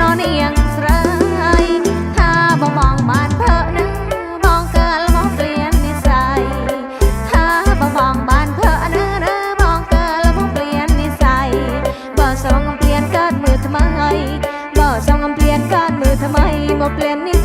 นอนเอียงสลยถ้าบ่มองบ้านเพ้อนะมองเกันมองเปลี่ยนนิสัย ถ้าบ่มองบ้านเพ้อนะนะมองเกันมองเปลี่ยนนิสัย บ่ส่งเปลี่ยนกัดมือทำไม บ่ส่งเปลี่ยนกัดมือทำไม บ่เปลี่ยนนิ